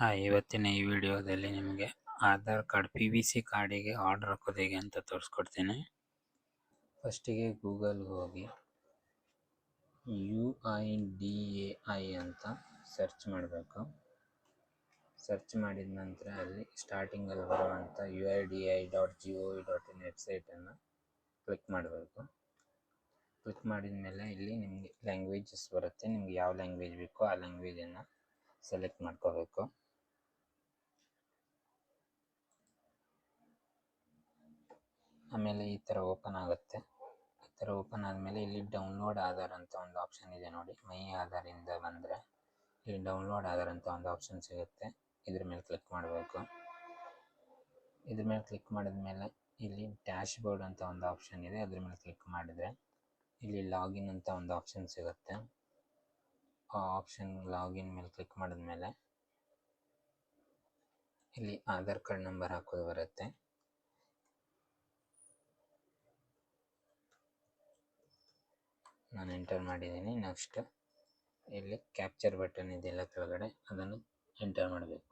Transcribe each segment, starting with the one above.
Hi ಇವತ್ತಿನ ಈ ವಿಡಿಯೋದಲ್ಲಿ ನಿಮಗೆ Aadhaar card P V C ಕಾರ್ಡಿಗೆ ಆರ್ಡರ್ ಹಾಕೋದು ಹೇಗೆ ಅಂತ ತೋರಿಸ್ಕೊಡ್ತೀನಿ. ಫಸ್ಟಿಗೆ ಗೂಗಲ್ಗೆ ಹೋಗಿ. U I D A I ಅಂತ ಸರ್ಚ್ ಮಾಡಬೇಕು. ಸರ್ಚ್ ಮಾಡಿದ ನಂತರ ಅಲ್ಲಿ ಸ್ಟಾರ್ಟಿಂಗಲ್ಲಿ ಬರುವಂಥ U I D I dot G O dot in ವೆಬ್ಸೈಟನ್ನು click ಮಾಡಬೇಕು. ಕ್ಲಿಕ್ ಮಾಡಿದ ಮೇಲೆ ಇಲ್ಲಿ ನಿಮಗೆ ಲ್ಯಾಂಗ್ವೇಜಸ್ ಬರುತ್ತೆ. ನಿಮ್ಗೆ ಯಾವ ಲ್ಯಾಂಗ್ವೇಜ್ ಬೇಕೋ ಆ ಲ್ಯಾಂಗ್ವೇಜನ್ನು ಸೆಲೆಕ್ಟ್ ಮಾಡ್ಕೋಬೇಕು. ಆಮೇಲೆ ಈ ಥರ ಓಪನ್ ಆಗುತ್ತೆ. ಈ ಥರ ಓಪನ್ ಆದಮೇಲೆ ಇಲ್ಲಿ ಡೌನ್ಲೋಡ್ ಆಧಾರ್ ಅಂತ ಒಂದು ಆಪ್ಷನ್ ಇದೆ ನೋಡಿ. ಮೈ ಆಧಾರಿಂದ ಬಂದರೆ ಇಲ್ಲಿ ಡೌನ್ಲೋಡ್ ಆಧಾರ್ ಅಂತ ಒಂದು ಆಪ್ಷನ್ ಸಿಗುತ್ತೆ. ಇದ್ರ ಮೇಲೆ ಕ್ಲಿಕ್ ಮಾಡಬೇಕು. ಇದ್ರ ಮೇಲೆ ಕ್ಲಿಕ್ ಮಾಡಿದ್ಮೇಲೆ ಇಲ್ಲಿ ಡ್ಯಾಶ್ ಬೋರ್ಡ್ ಅಂತ ಒಂದು ಆಪ್ಷನ್ ಇದೆ. ಅದ್ರ ಮೇಲೆ ಕ್ಲಿಕ್ ಮಾಡಿದರೆ ಇಲ್ಲಿ ಲಾಗಿನ್ ಅಂತ ಒಂದು ಆಪ್ಷನ್ ಸಿಗುತ್ತೆ. ಆ ಆಪ್ಷನ್ ಲಾಗಿನ್ ಮೇಲೆ ಕ್ಲಿಕ್ ಮಾಡಿದ್ಮೇಲೆ ಇಲ್ಲಿ ಆಧಾರ್ ಕಾರ್ಡ್ ನಂಬರ್ ಹಾಕೋದು ಬರುತ್ತೆ. ನಾನು ಎಂಟರ್ ಮಾಡಿದ್ದೀನಿ. ನೆಕ್ಸ್ಟ್ ಇಲ್ಲಿ ಕ್ಯಾಪ್ಚರ್ ಬಟನ್ ಇದೆಯಲ್ಲ ಕೆಳಗಡೆ, ಅದನ್ನು ಎಂಟರ್ ಮಾಡಬೇಕು.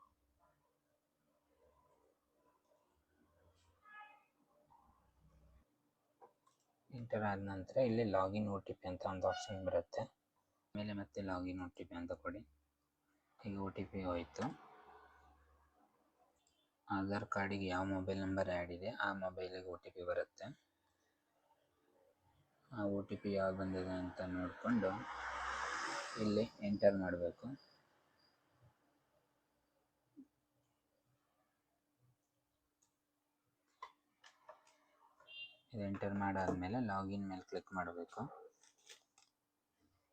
ಎಂಟರ್ ಆದ ನಂತರ ಇಲ್ಲಿ ಲಾಗಿನ್ ಒ ಟಿ ಪಿ ಅಂತ ಒಂದು ಆಪ್ಷನ್ ಬರುತ್ತೆ. ಆಮೇಲೆ ಮತ್ತೆ ಲಾಗಿನ್ ಒ ಟಿ ಪಿ ಅಂತ ಕೊಡಿ. ಈಗ ಒ ಟಿ ಪಿ ಹೋಯಿತು. ಆಧಾರ್ ಕಾರ್ಡಿಗೆ ಯಾವ ಮೊಬೈಲ್ ನಂಬರ್ ಆ್ಯಡ್ ಇದೆ, ಆ ಮೊಬೈಲಿಗೆ ಒ ಟಿ ಪಿ ಬರುತ್ತೆ. ಆ ಒ ಟಿ ಪಿ ಯಾವಾಗ ಬಂದಿದೆ ಅಂತ ನೋಡಿಕೊಂಡು ಇಲ್ಲಿ ಎಂಟರ್ ಮಾಡಬೇಕು. ಇದು ಎಂಟರ್ ಮಾಡಾದಮೇಲೆ ಲಾಗಿನ್ ಮೇಲೆ ಕ್ಲಿಕ್ ಮಾಡಬೇಕು.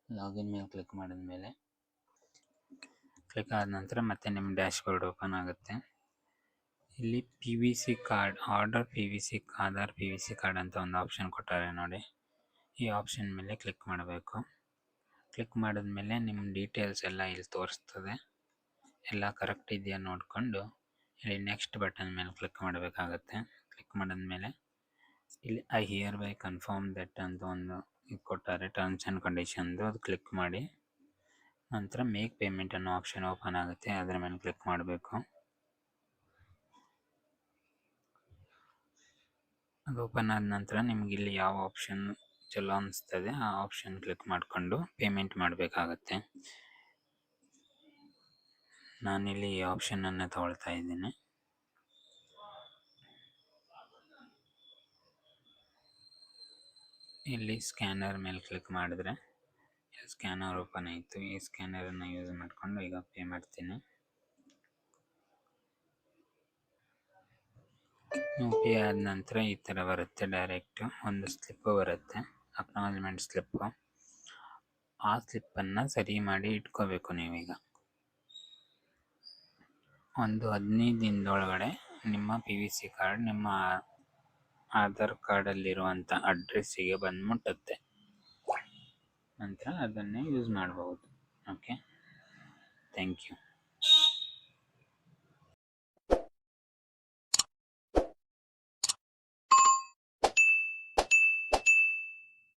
ಲಾಗಿನ್ ಮೇಲೆ ಕ್ಲಿಕ್ ಮಾಡಿದ್ಮೇಲೆ ಕ್ಲಿಕ್ ಆದ ನಂತರ ಮತ್ತೆ ನಿಮ್ಮ ಡ್ಯಾಶ್ ಬೋರ್ಡ್ ಓಪನ್ ಆಗುತ್ತೆ. ಇಲ್ಲಿ P V C card, order P V C, Aadhaar P V C card ಅಂತ ಒಂದು ಆಪ್ಷನ್ ಕೊಟ್ಟಾರೆ ನೋಡಿ. ಈ ಆಪ್ಷನ್ ಮೇಲೆ ಕ್ಲಿಕ್ ಮಾಡಬೇಕು. ಕ್ಲಿಕ್ ಮಾಡಿದ ಮೇಲೆ ನಿಮ್ಮ ಡೀಟೇಲ್ಸ್ ಎಲ್ಲ ಇಲ್ಲಿ ತೋರಿಸ್ತದೆ. ಎಲ್ಲ ಕರೆಕ್ಟ್ ಇದೆಯಾ ನೋಡಿಕೊಂಡು ಇಲ್ಲಿ ನೆಕ್ಸ್ಟ್ ಬಟನ್ ಮೇಲೆ ಕ್ಲಿಕ್ ಮಾಡಬೇಕಾಗತ್ತೆ. ಕ್ಲಿಕ್ ಮಾಡಿದ್ಮೇಲೆ ಇಲ್ಲಿ I hereby confirm that ಅಂತ ಒಂದು ಇದು ಕೊಟ್ಟಾರೆ ಟರ್ಮ್ಸ್ ಆ್ಯಂಡ್ ಕಂಡೀಷನ್ದು ಅದು ಕ್ಲಿಕ್ ಮಾಡಿ ನಂತರ ಮೇಕ್ ಪೇಮೆಂಟ್ ಅನ್ನೋ ಆಪ್ಷನ್ ಓಪನ್ ಆಗುತ್ತೆ. ಅದರ ಮೇಲೆ ಕ್ಲಿಕ್ ಮಾಡಬೇಕು. ಅದು ಓಪನ್ ಆದ ನಂತರ ನಿಮ್ಗೆ ಇಲ್ಲಿ ಯಾವ ಆಪ್ಷನ್ ಚಲೋ ಅನಿಸ್ತದೆ, ಆ ಆಪ್ಷನ್ ಕ್ಲಿಕ್ ಮಾಡಿಕೊಂಡು ಪೇಮೆಂಟ್ ಮಾಡಬೇಕಾಗತ್ತೆ. ನಾನಿಲ್ಲಿ ಈ ಆಪ್ಷನನ್ನು ತಗೊಳ್ತಾ ಇದ್ದೀನಿ. ಇಲ್ಲಿ ಸ್ಕ್ಯಾನರ್ ಮೇಲೆ ಕ್ಲಿಕ್ ಮಾಡಿದ್ರೆ ಸ್ಕ್ಯಾನರ್ ಓಪನ್ ಆಯಿತು. ಈ ಸ್ಕ್ಯಾನರನ್ನು ಯೂಸ್ ಮಾಡಿಕೊಂಡು ಈಗ ಪೇ ಮಾಡ್ತೀನಿ. ಯು ಪೇ ಆದ ನಂತರ ಈ ಥರ ಬರುತ್ತೆ ಡೈರೆಕ್ಟ್ ಒಂದು ಸ್ಲಿಪ್ಪು ಬರುತ್ತೆ. ಅಕ್ನಾಲಜ್ಮೆಂಟ್ ಸ್ಲಿಪ್ಪು ಆ ಸ್ಲಿಪ್ಪನ್ನು ಸರಿ ಮಾಡಿ ಇಟ್ಕೋಬೇಕು ನೀವೀಗ. ಒಂದು ಹದಿನೈದು ದಿನದೊಳಗಡೆ ನಿಮ್ಮ ಪಿ ವಿ ಸಿ ಕಾರ್ಡ್ ನಿಮ್ಮ ಆಧಾರ್ ಕಾರ್ಡಲ್ಲಿರುವಂಥ ಅಡ್ರೆಸ್ಸಿಗೆ ಬಂದು ಮುಟ್ಟುತ್ತೆ ನಂತರ ಅದನ್ನೇ ಯೂಸ್ ಮಾಡಬಹುದು ಓಕೆ ಥ್ಯಾಂಕ್ ಯು